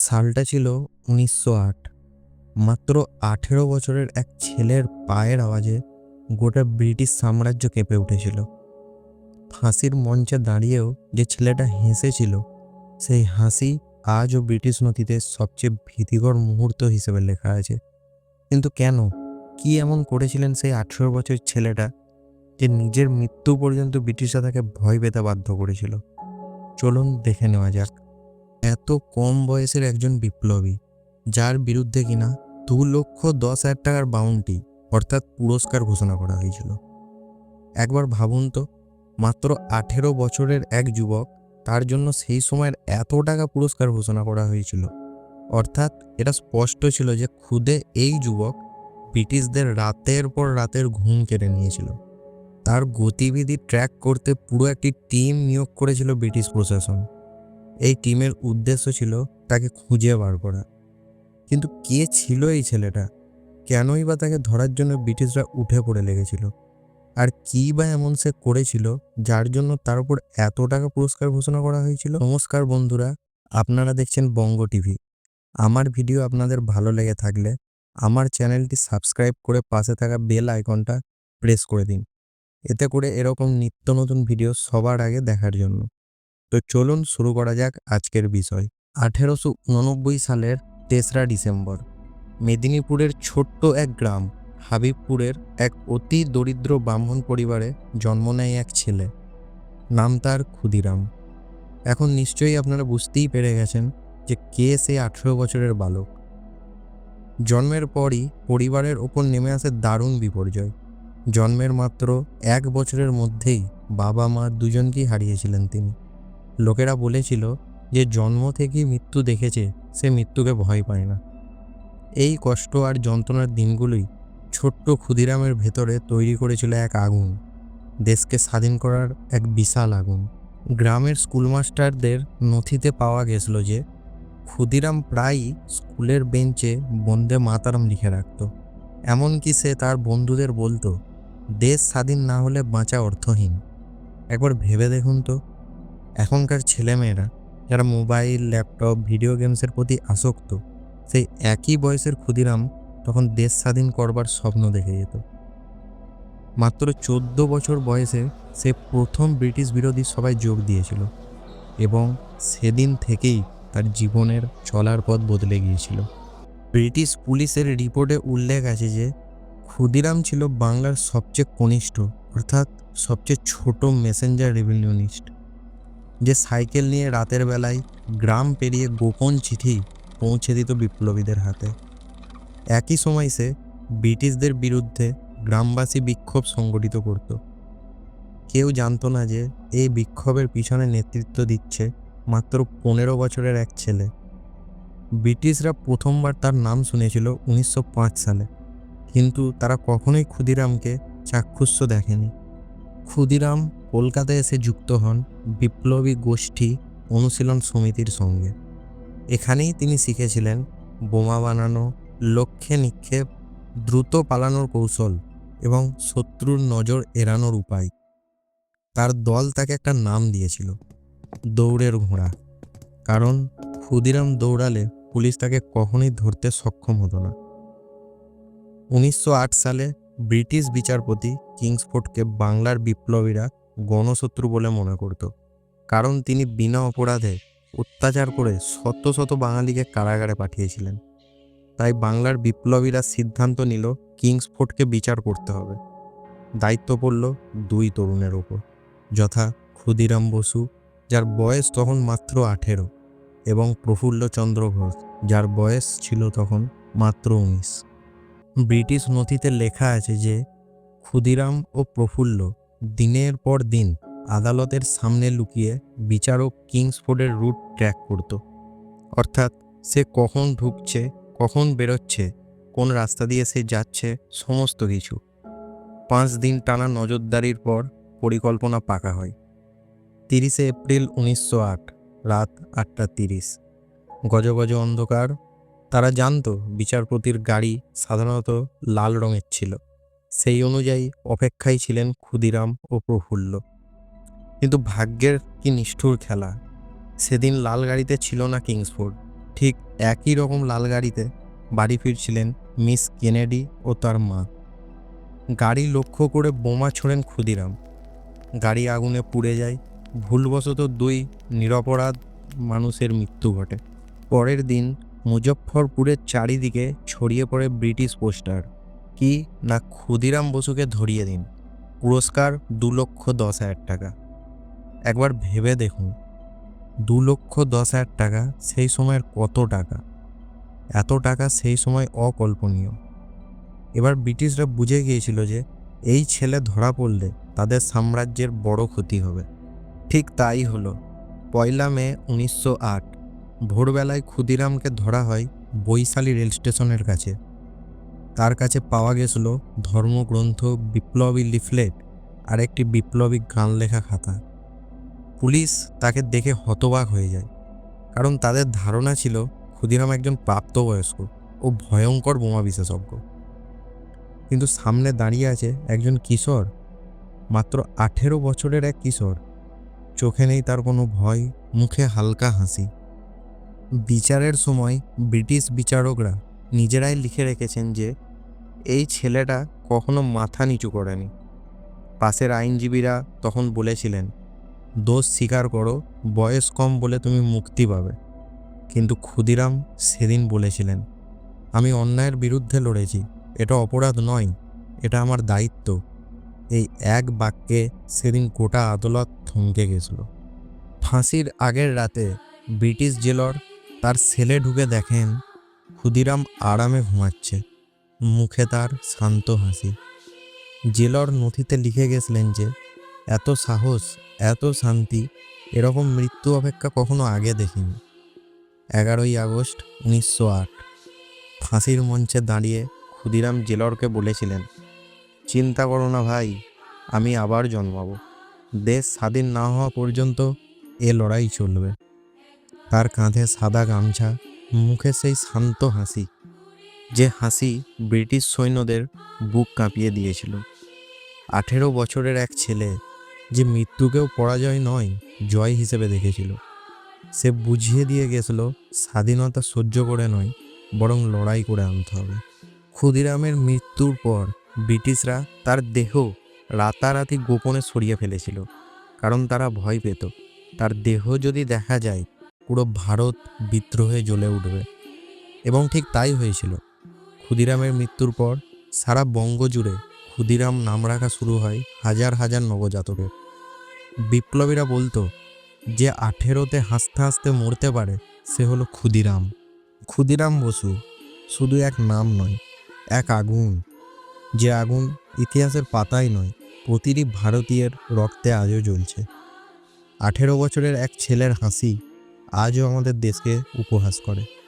সালটা ছিল উনিশশো আট। মাত্র আঠেরো বছরের এক ছেলের পায়ের আওয়াজে গোটা ব্রিটিশ সাম্রাজ্য কেঁপে উঠেছিল। ফাঁসির মঞ্চে দাঁড়িয়েও যে ছেলেটা হেসেছিল, সেই হাসি আজও ব্রিটিশ নথিতে সবচেয়ে ভীতিকর মুহূর্ত হিসেবে লেখা আছে। কিন্তু কেন? কি এমন করেছিলেন সেই আঠেরো বছর ছেলেটা যে নিজের মৃত্যু পর্যন্ত ব্রিটিশরা তাকে ভয় পেতে বাধ্য করেছিল? চলুন দেখে নেওয়া যাক। এত কম বয়সের একজন বিপ্লবী, যার বিরুদ্ধে কিনা দু লক্ষ দশ হাজার টাকার বাউন্টি অর্থাৎ পুরস্কার ঘোষণা করা হয়েছিল। একবার ভাবুন তো, মাত্র আঠেরো বছরের এক যুবক, তার জন্য সেই সময়ের এত টাকা পুরস্কার ঘোষণা করা হয়েছিল। অর্থাৎ এটা স্পষ্ট ছিল যে খুদে এই যুবক ব্রিটিশদের রাতের পর রাতের ঘুম কেড়ে নিয়েছিল। তার গতিবিধি ট্র্যাক করতে পুরো একটি টিম নিয়োগ করেছিল ব্রিটিশ প্রশাসন। এই টিমের উদ্দেশ্য ছিল তাকে খুঁজে বার করা। কিন্তু কে ছিল এই ছেলেটা? কেনই বা তাকে ধরার জন্য ব্রিটিশরা উঠে পড়ে লেগেছিল? আর কী বা এমন সে করেছিল যার জন্য তার উপর এত টাকা পুরস্কার ঘোষণা করা হয়েছিল? নমস্কার বন্ধুরা, আপনারা দেখছেন বঙ্গ টিভি। আমার ভিডিও আপনাদের ভালো লেগে থাকলে আমার চ্যানেলটি সাবস্ক্রাইব করে পাশে থাকা বেল আইকনটা প্রেস করে দিন। এতে করে এরকম নিত্য নতুন ভিডিও সবার আগে দেখার জন্য। তো চলুন শুরু করা যাক আজকের বিষয়। আঠেরোশো উননব্বই সালের তেসরা ডিসেম্বর। মেদিনীপুরের ছোট্ট এক গ্রাম, হাবিবপুরের এক অতি দরিদ্র ব্রাহ্মণ পরিবারে জন্ম নেয় এক ছেলে। নাম তার ক্ষুদিরাম। এখন নিশ্চয়ই আপনারা বুঝতেই পেরে গেছেন যে কে সে আঠেরো বছরের বালক। জন্মের পরই পরিবারের ওপর নেমে আসে দারুণ বিপর্যয়। জন্মের মাত্র এক বছরের মধ্যেই বাবা মা দুজনকেই হারিয়েছিলেন তিনি। লোকেরা বলেছিল যে জন্ম থেকেই মৃত্যু দেখেছে, সে মৃত্যুকে ভয় পায় না। এই কষ্ট আর যন্ত্রণার দিনগুলোই ছোট্ট ক্ষুদিরামের ভেতরে তৈরি করেছিল এক আগুন। দেশকে স্বাধীন করার এক বিশাল আগুন। গ্রামের স্কুলমাস্টারদের নথিতে পাওয়া গেছিল যে, ক্ষুদিরাম প্রায়ই স্কুলের বেঞ্চে বন্দে মাতারাম লিখে রাখত। এমনকি সে তার বন্ধুদের বলতো, দেশ স্বাধীন না হলে বাঁচা অর্থহীন। একবার ভেবে দেখুন তো এখনকার ছেলেমেয়েরা যারা মোবাইল, ল্যাপটপ, ভিডিও গেমসের প্রতি আসক্ত, সেই একই বয়সের ক্ষুদিরাম তখন দেশ স্বাধীন করবার স্বপ্ন দেখে যেত। মাত্র চোদ্দ বছর বয়সে সে প্রথম ব্রিটিশ বিরোধী সবাই যোগ দিয়েছিল এবং সেদিন থেকেই তার জীবনের চলার পথ বদলে গিয়েছিল। ব্রিটিশ পুলিশের রিপোর্টে উল্লেখ আছে যে, ক্ষুদিরাম ছিল বাংলার সবচেয়ে কনিষ্ঠ, অর্থাৎ সবচেয়ে ছোট মেসেঞ্জার রেভিনিউনিস্ট। যে সাইকেল নিয়ে রাতের বেলায় গ্রাম পেরিয়ে গোপন চিঠি পৌঁছে দিত বিপ্লবীদের হাতে। একই সময় সে ব্রিটিশদের বিরুদ্ধে গ্রামবাসী বিক্ষোভ সংগঠিত করত। কেউ জানতো না যে এই বিক্ষোভের পিছনে নেতৃত্ব দিচ্ছে মাত্র পনেরো বছরের এক ছেলে। ব্রিটিশরা প্রথমবার তার নাম শুনেছিল উনিশশো পাঁচ সালে। কিন্তু তারা কখনোই ক্ষুদিরামকে চাক্ষুষ দেখেনি। ক্ষুদিরাম কলকাতায় এসে যুক্ত হন বিপ্লবী গোষ্ঠী অনুশীলন সমিতির সঙ্গে। এখানেই তিনি শিখেছিলেন বোমা বানানো, লক্ষ্যে নিক্ষেপ, দ্রুত পালানোর কৌশল এবং শত্রুর নজর এড়ানোর উপায়। তার দল তাকে একটা নাম দিয়েছিল, দৌড়ের ঘোড়া। কারণ ক্ষুদিরাম দৌড়ালে পুলিশ তাকে কখনোই ধরতে সক্ষম হতো না। উনিশশো আট সালে ব্রিটিশ বিচারপতি কিংসফোর্ডকে বাংলার বিপ্লবীরা গণশত্রু বলে মনে করত, কারণ তিনি বিনা অপরাধে অত্যাচার করে শত শত বাঙালিকে কারাগারে পাঠিয়েছিলেন। তাই বাংলার বিপ্লবীরা সিদ্ধান্ত নিল কিংসফোর্ডকে বিচার করতে হবে। দায়িত্ব পড়ল দুই তরুণের ওপর, যথা ক্ষুদিরাম বসু, যার বয়স তখন মাত্র আঠেরো, এবং প্রফুল্লচন্দ্র ঘোষ, যার বয়স ছিল তখন মাত্র উনিশ। ব্রিটিশ নথিতে লেখা আছে যে, ক্ষুদিরাম ও প্রফুল্ল দিনের পর দিন আদালতের সামনে লুকিয়ে বিচারক কিংসফোর্ডের রুট ট্র্যাক করত। অর্থাৎ সে কখন ঢুকছে, কখন বেরোচ্ছে, কোন রাস্তা দিয়ে সে যাচ্ছে, সমস্ত কিছু। পাঁচ দিন টানা নজরদারির পর পরিকল্পনা পাকা হয়। তিরিশে এপ্রিল উনিশশো আট, রাত আটটা তিরিশ। গজ গজ অন্ধকার। তারা জানতো বিচারপতির গাড়ি সাধারণত লাল রঙের ছিল। সেই অনুযায়ী অপেক্ষায় ছিলেন ক্ষুদিরাম ও প্রফুল্ল। কিন্তু ভাগ্যের কি নিষ্ঠুর খেলা। সেদিন লাল গাড়িতে ছিল না কিংসফোর্ড। ঠিক একই রকম লাল গাড়িতে বাড়ি ফিরছিলেন মিস কেনেডি ও তার মা। গাড়ি লক্ষ্য করে বোমা ছোড়েন ক্ষুদিরাম। গাড়ি আগুনে পুড়ে যায়। ভুলবশত দুই নিরপরাধ মানুষের মৃত্যু ঘটে। পরের দিন মুজফ্ফরপুরের চারিদিকে ছড়িয়ে পড়ে ব্রিটিশ পোস্টার। কি না ক্ষুদিরাম বসুকে ধরিয়ে দিন? পুরস্কার দু লক্ষ দশ হাজার টাকা। একবার ভেবে দেখুন, দু লক্ষ দশ হাজার টাকা সেই সময়ের কত টাকা? এত টাকা সেই সময় অকল্পনীয়। এবার ব্রিটিশরা বুঝে গিয়েছিল যে, এই ছেলে ধরা পড়লে তাদের সাম্রাজ্যের বড় ক্ষতি হবে। ঠিক তাই হলো। পয়লা মে উনিশশো আট, ভোরবেলায় ক্ষুদিরামকে ধরা হয় বৈশালী রেল স্টেশনের কাছে। তার কাছে পাওয়া গেছিল ধর্মগ্রন্থ বিপ্লবী লিফলেট আর একটি বিপ্লবী গান লেখা খাতা। পুলিশ তাকে দেখে হতবাক হয়ে যায়, কারণ তাদের ধারণা ছিল ক্ষুদিরাম একজন প্রাপ্তবয়স্ক ও ভয়ঙ্কর বোমা বিশেষজ্ঞ। কিন্তু সামনে দাঁড়িয়ে আছে একজন কিশোর, মাত্র আঠেরো বছরের এক কিশোর। চোখে নেই তার কোনো ভয়, মুখে হালকা হাসি। বিচারের সময় ব্রিটিশ বিচারকরা নিজেরাই লিখে রেখেছেন যে এই ছেলেটা কখনো মাথা নিচু করেনি। পাশের আইনজীবীরা তখন বলেছিলেন, দোষ স্বীকার করো, বয়স কম বলে তুমি মুক্তি পাবে। কিন্তু ক্ষুদিরাম সেদিন বলেছিলেন, আমি অন্যায়ের বিরুদ্ধে লড়েছি, এটা অপরাধ নয়, এটা আমার দায়িত্ব। এই এক বাক্যে সেদিন গোটা আদালত থমকে গেছিল। ফাঁসির আগের রাতে ব্রিটিশ জেলর তার সেলে ঢুকে দেখেন ক্ষুদিরাম আরামে ঘুমাচ্ছে। মুখে তার শান্ত হাসি। জেলর নথিতে লিখে গেছিলেন যে, এত সাহস, এত শান্তি, এরকম মৃত্যু অপেক্ষা কখনো আগে দেখিনি। এগারোই আগস্ট, উনিশশো আট। ফাঁসির মঞ্চে দাঁড়িয়ে ক্ষুদিরাম জেলরকে বলেছিলেন, চিন্তা করো না ভাই, আমি আবার জন্মাবো। দেশ স্বাধীন না হওয়া পর্যন্ত এ লড়াই চলবে। তার কাঁধে সাদা গামছা, মুখে সেই শান্ত হাসি। যে হাসি ব্রিটিশ সৈন্যদের বুক কাঁপিয়ে দিয়েছিল। আঠেরো বছরের এক ছেলে যে মৃত্যুকেও পরাজয় নয়, জয় হিসেবে দেখেছিল। সে বুঝিয়ে দিয়ে গেছিল, স্বাধীনতা সহ্য করে নয়, বরং লড়াই করে আনতে হবে। ক্ষুদিরামের মৃত্যুর পর ব্রিটিশরা তার দেহ রাতারাতি গোপনে সরিয়ে ফেলেছিল, কারণ তারা ভয় পেত। তার দেহ যদি দেখা যায়, পুরো ভারত বিদ্রোহে জ্বলে উঠবে। এবং ঠিক তাই হয়েছিল। ক্ষুদিরামের মৃত্যুর পর সারা বঙ্গ জুড়ে ক্ষুদিরাম নাম রাখা শুরু হয় হাজার হাজার নবজাতকের। বিপ্লবীরা বলতো, যে আঠেরোতে হাসতে হাসতে মরতে পারে, সে হলো ক্ষুদিরাম। ক্ষুদিরাম বসু শুধু এক নাম নয়, এক আগুন। যে আগুন ইতিহাসের পাতাই নয়, প্রতিটি ভারতীয়ের রক্তে আজও জ্বলছে। আঠেরো বছরের এক ছেলের হাসি আজও আমাদের দেশকে উপহাস করে।